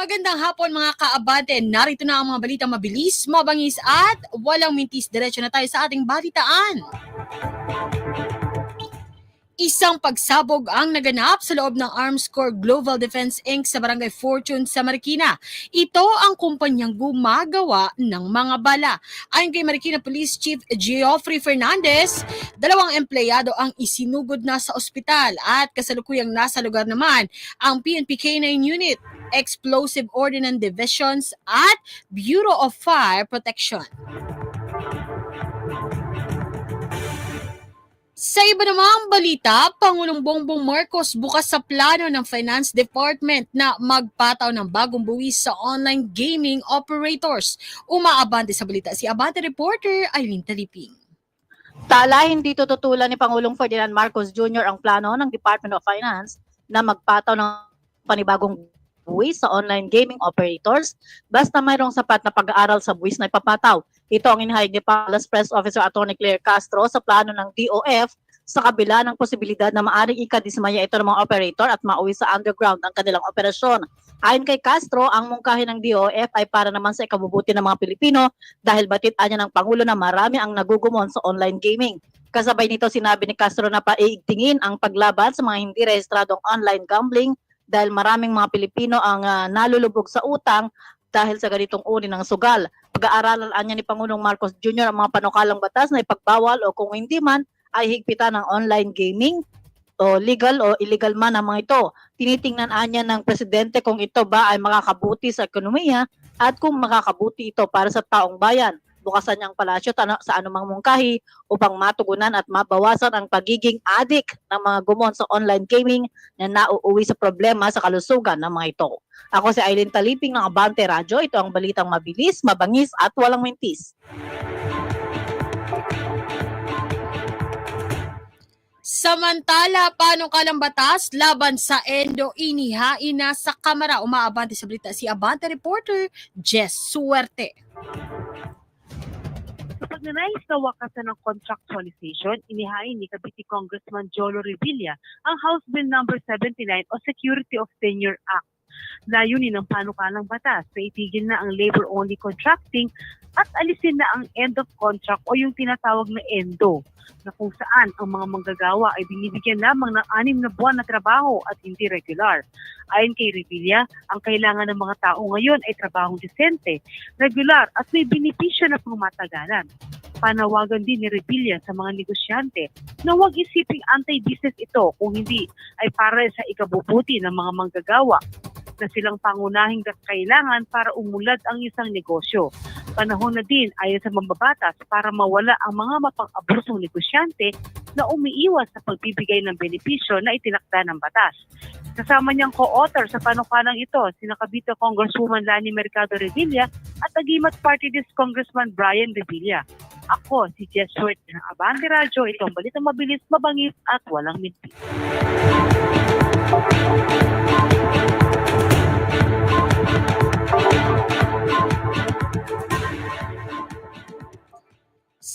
Magandang hapon mga kaabante. Narito na ang mga balita mabilis, mabangis at walang mintis. Diretso na tayo sa ating balitaan. Isang pagsabog ang naganap sa loob ng Arms Corps Global Defense Inc. sa Barangay Fortune sa Marikina. Ito ang kumpanyang gumagawa ng mga bala. Ayon kay Marikina Police Chief Geoffrey Fernandez, dalawang empleyado ang isinugod na sa ospital at kasalukuyang nasa lugar naman ang PNP K9 Unit, Explosive Ordnance Divisions at Bureau of Fire Protection. Sa iba namang balita, Pangulong Bongbong Marcos bukas sa plano ng Finance Department na magpataw ng bagong buwis sa online gaming operators. Umaabante sa balita si Abante reporter Eileen Taliping. Tala hindi tututulan ni Pangulong Ferdinand Marcos Jr. ang plano ng Department of Finance na magpataw ng panibagong buwis sa online gaming operators basta mayroong sapat na pag-aaral sa buwis na ipapataw. Ito ang inihayag ni Palace Press Officer Attorney Claire Castro sa plano ng DOF sa kabila ng posibilidad na maaring ikadismaya ito ng mga operator at mauwi sa underground ang kanilang operasyon. Ayon kay Castro, ang mungkahi ng DOF ay para naman sa ikabubuti ng mga Pilipino dahil batid niya ng Pangulo na marami ang nagugumon sa online gaming. Kasabay nito sinabi ni Castro na paiigtingin ang paglaban sa mga hindi rehistradong online gambling dahil maraming mga Pilipino ang ah, nalulubog sa utang dahil sa ganitong uri ng sugal. Pag-aaralan niya ni Pangulong Marcos Jr. ang mga panukalang batas na ipagbawal o kung hindi man ay higpitan ng online gaming o legal o illegal man ang mga ito. Tinitingnan anya ng presidente kung ito ba ay makakabuti sa ekonomiya at kung makakabuti ito para sa taong bayan. Bukasan niyang palasyo sa anumang mungkahi upang matugunan at mabawasan ang pagiging adik ng mga gumon sa online gaming na nauuwi sa problema sa kalusugan ng mga ito. Ako si Aileen Taliping ng Abante Radyo. Ito ang balitang mabilis, mabangis at walang mintis. Samantala, panukalang batas laban sa Endo inihain na sa kamera. Umaabante sa balita si Abante reporter Jess Suerte. Sa pagnanais na wakasan ng contractualization, inihain ni Cavite Congressman Jolo Revilla ang House Bill No. 79 o Security of Tenure Act. Layunin ng panukalang batas na itigil na ang labor-only contracting at alisin na ang end of contract o yung tinatawag na ENDO na kung saan ang mga manggagawa ay binibigyan lamang ng anim na buwan na trabaho at hindi regular. Ayon kay Revilla, ang kailangan ng mga tao ngayon ay trabahong desente, regular at may benepisyo na pangmatagalan. Panawagan din ni Revilla sa mga negosyante na huwag isiping anti-business ito kung hindi ay para sa ikabubuti ng mga manggagawa na silang pangunahing kailangan para umulad ang isang negosyo. Panahon na din ayon sa mambabatas para mawala ang mga mapang-abrusong negosyante na umiiwas sa pagbibigay ng benepisyo na itinakda ng batas. Kasama niyang co-author sa panukalang ito, sina Cavite Congresswoman Lani Mercado Revilla at Agimat Party Congressman Brian Revilla. Ako, si Jess Short ng Abante Radyo. Ito ang balitang mabilis, mabangis at walang mintis.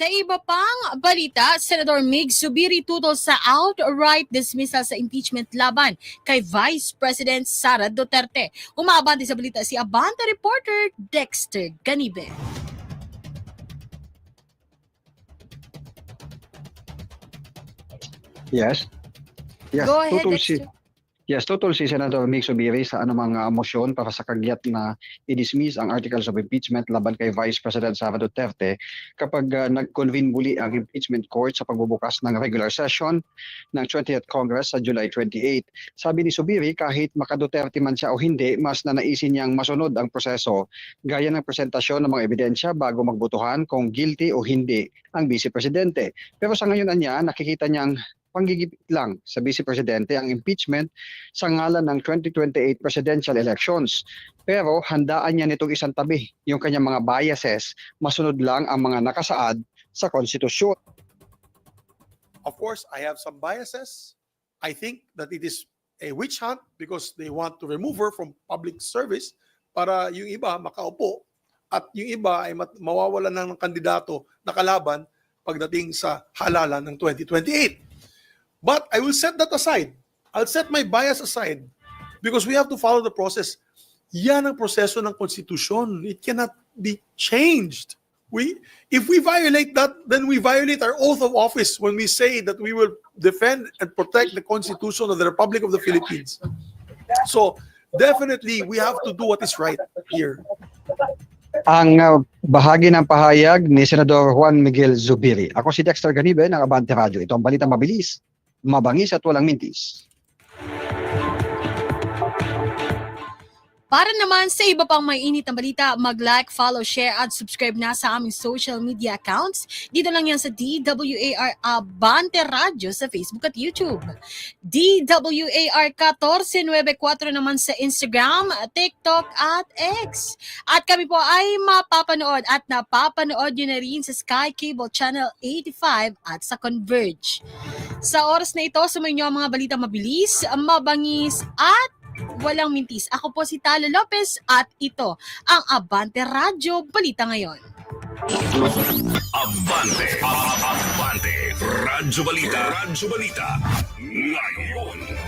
Sa iba pang balita, Senador Mig Subiri tutol sa outright dismissal sa impeachment laban kay Vice President Sara Duterte. Umaabante sa balita si Abante reporter Dexter Ganibe. Yes. Yes, Go ahead, tutol si, Dexter. Yes, tutol si Senator Mig Subiri sa anumang uh, motion para sa kagyat na i-dismiss ang articles of impeachment laban kay Vice President Sara Duterte kapag uh, nag-convene muli ang impeachment court sa pagbubukas ng regular session ng 20th Congress sa July 28. Sabi ni Subiri, kahit maka-Duterte man siya o hindi, mas nanaisin niyang masunod ang proseso gaya ng presentasyon ng mga ebidensya bago magbutuhan kung guilty o hindi ang Vice Presidente. Pero sa ngayon niya, nakikita niyang panggigipit lang sa Vice Presidente ang impeachment sa ngalan ng 2028 presidential elections. Pero handaan niya nitong isang tabi yung kanyang mga biases, masunod lang ang mga nakasaad sa konstitusyon. Of course, I have some biases. I think that it is a witch hunt because they want to remove her from public service para yung iba makaupo at yung iba ay mawawalan ng kandidato na kalaban pagdating sa halalan ng 2028. But I will set that aside. I'll set my bias aside because we have to follow the process. Yan ang proseso ng konstitusyon. It cannot be changed. We, if we violate that, then we violate our oath of office when we say that we will defend and protect the Constitution of the Republic of the Philippines. So, definitely, we have to do what is right here. Ang uh, bahagi ng pahayag ni Senador Juan Miguel Zubiri. Ako si Dexter Ganibe ng Abante Radio. Ito ang balita mabilis, mabangis at walang mintis. Para naman sa iba pang may init na balita, mag-like, follow, share at subscribe na sa aming social media accounts. Dito lang yan sa DWAR Abante Radio sa Facebook at YouTube. DWAR 1494 naman sa Instagram, TikTok at X. At kami po ay mapapanood at napapanood nyo na rin sa Sky Cable Channel 85 at sa Converge. Sa oras na ito, sumayin ang mga balita mabilis, mabangis at walang mintis. Ako po si Tala Lopez at ito ang Abante Radio Balita Ngayon. Abante. Abante. Radyo Balita. Radyo Balita. Ngayon.